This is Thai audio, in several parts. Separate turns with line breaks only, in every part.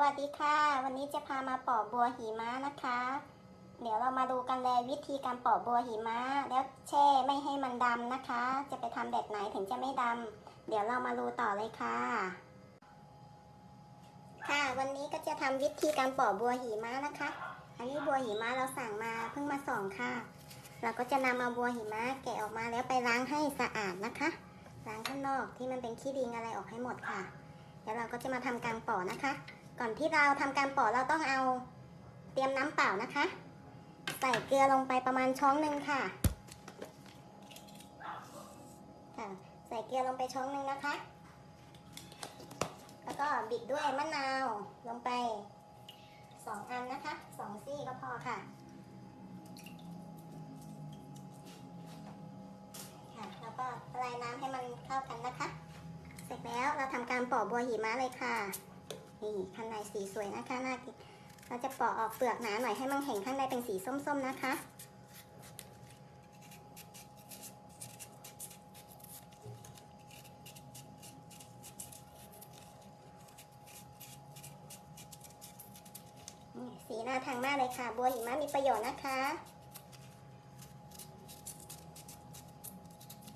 วัสดีค่ะ วันนี้จะพามาปอกบัวหิมะนะคะ เดี๋ยวเรามาดูกันเลยวิธีการปอกบัวหิมะแล้วแช่ไม่ให้มันดำนะคะ จะไปทำแบบไหนถึงจะไม่ดำเดี๋ยวเรามาดูต่อเลยค่ะ ค่ะ วันนี้ก็จะทำวิธีการปอกบัวหิมะนะคะ อันนี้บัวหิมะเราสั่งมาเพิ่งมาส่องค่ะ เราก็จะนำเอาบัวหิมะแกะออกมาแล้วไปล้างให้สะอาดนะคะ ล้างข้างนอกที่มันเป็นขี้ดินอะไรออกให้หมดค่ะ แล้วเราก็จะมาทำการปอกนะคะ ก่อนที่เราทำการปอกเราต้องเอาเตรียมน้ำเปล่านะคะ ใส่เกลือลงไปประมาณช้อนหนึ่งค่ะค่ะ ใส่เกลือลงไปช้อนหนึ่งนะคะ แล้วก็บิดด้วยมะนาวลงไปสองอันนะคะสองซี่ก็พอค่ะค่ะ แล้วก็ละลายน้ำให้มันเข้ากันนะคะ เสร็จแล้วเราทำการปอกบัวหิมะเลยค่ะ นี่ข้างในสีสวยนะคะน่ากินเราจะปอกออกเปลือกหนาหน่อยให้มันเห็นข้างในเป็นสีส้มๆนะคะนี่สีน่าทานมากเลยค่ะ บัวหิมะมีประโยชน์นะคะ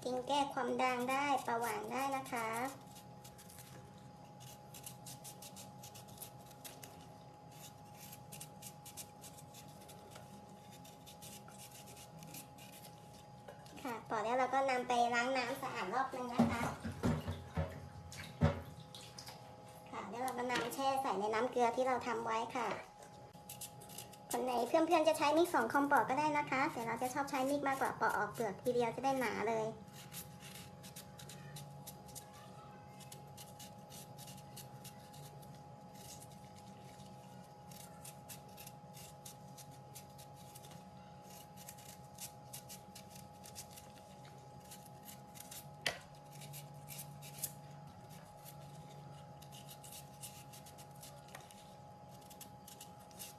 กินแก้ความดังได้ประหวานได้นะคะ ค่ะต่อ แล้วเราก็นำไปล้างน้ำสะอาดรอบนึงนะคะ ค่ะแล้วเราก็นำแช่ใส่ในน้ำเกลือที่เราทำไว้ค่ะคนไหนเพื่อนๆจะใช้มีดสองคอมปอกก็ได้นะคะแต่เราจะชอบใช้มีดมากกว่าปอกออกเปลือกทีเดียวจะได้หนาเลย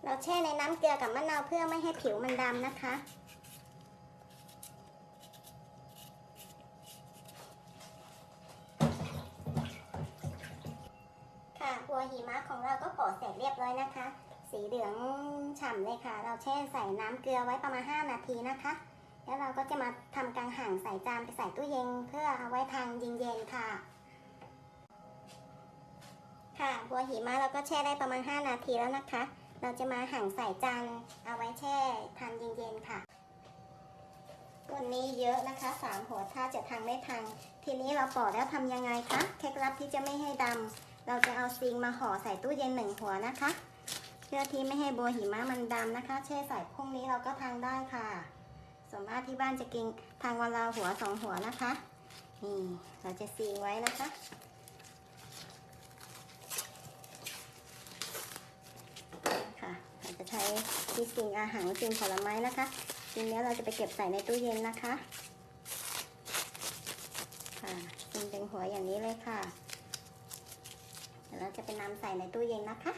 เราแช่ในน้ำเกลือกับมะนาวเพื่อไม่ให้ผิวมันดำนะคะ ค่ะบัวหิมะของเราก็ปอเสร็จเรียบร้อยนะคะ สีเหลืองฉ่ำเลยค่ะ เราแช่ใส่น้ำเกลือไว้ประมาณ 5 นาทีนะคะ แล้วเราก็จะมาทำการหั่งใส่จานไปใส่ตู้เย็นเพื่อเอาไว้ทานเย็นๆค่ะค่ะบัวหิมะเราก็แช่ได้ประมาณ 5 นาทีแล้วนะคะ เราจะมาหั่งใส่จานเอาไว้แช่ทานเย็นๆค่ะ วันนี้เยอะนะคะสามหัวถ้าจะทานไม่ทันทีนี้เราปอกแล้วทำยังไงคะเคล็ดลับที่จะไม่ให้ดำเราจะเอาซิงมาห่อใส่ตู้เย็นหนึ่งหัวนะคะ เพื่อที่ไม่ให้บัวหิมะมันดำนะคะ แช่ใส่พรุ่งนี้เราก็ทานได้ค่ะส่วนมากที่บ้านจะกินทานวันละหัวสองหัวนะคะ นี่เราจะซีงไว้นะคะ เราจะใช้ที่งอาหารซิงผลไม้นะคะซิงนี้เราจะไปเก็บใส่ในตู้เย็นนะคะค่ะซิงเป็นหัวอย่างนี้เลยค่ะเดี๋ยวเราจะไปนำใส่ในตู้เย็นนะคะ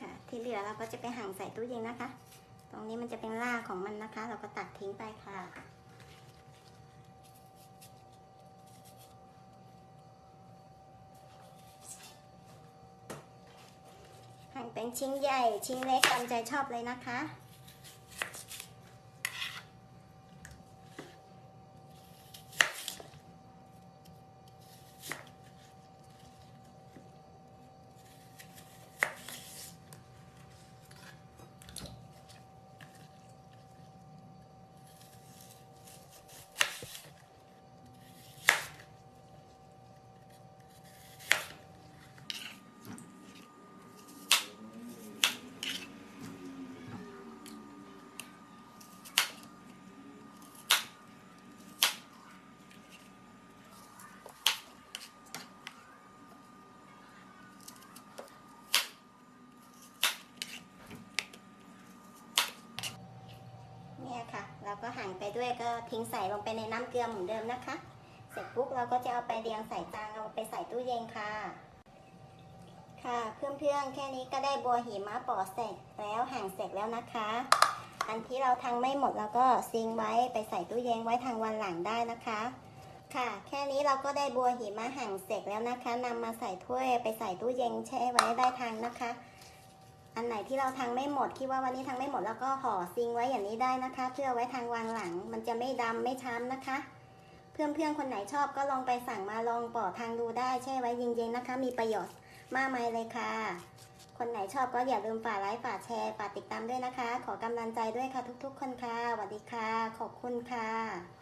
ค่ะที่เหลือเราก็จะไปหั่งใส่ตู้เย็นนะคะ ตรงนี้มันจะเป็นรากของมันนะคะ เราก็ตัดทิ้งไปค่ะหั่นเป็นชิ้นใหญ่ชิ้นเล็กตามใจชอบเลยนะคะ ด้วยก็ทิ้งใส่ลงไปในน้ำเกลือเหมือนเดิมนะคะ เสร็จปุ๊บเราก็จะเอาไปเรียงใส่จานเอาไปใส่ตู้เย็นค่ะ ค่ะค่ะเพื่อนๆแค่นี้ก็ได้บัวหิมะปอเสร็จแล้วหั่งเสร็จแล้วนะคะ อันที่เราทำไม่หมดเราก็ซิงไว้ไปใส่ตู้เย็นไว้ทางวันหลังได้นะคะ ค่ะ แค่นี้เราก็ได้บัวหิมะหั่งเสร็จแล้วนะคะนำมาใส่ถ้วยไปใส่ตู้เย็นแช่ไว้ได้ทางนะคะ อันไหนที่เราทำไม่หมดคิดว่าวันนี้ทำไม่หมดแล้วก็ห่อซิงไว้อย่างนี้ได้นะคะ เพื่อไว้ทางวันหลัง มันจะไม่ดำไม่ช้ำนะคะ เพื่อนๆคนไหนชอบก็ลองไปสั่งมาลองปอทางดูได้แช่ไว้เย็นๆนะคะ มีประโยชน์มากมายเลยค่ะ คนไหนชอบก็อย่าลืมฝากไลค์ฝากแชร์ฝากติดตามด้วยนะคะ ขอกำลังใจด้วยค่ะทุกๆ คนค่ะสวัสดีค่ะ ขอบคุณค่ะ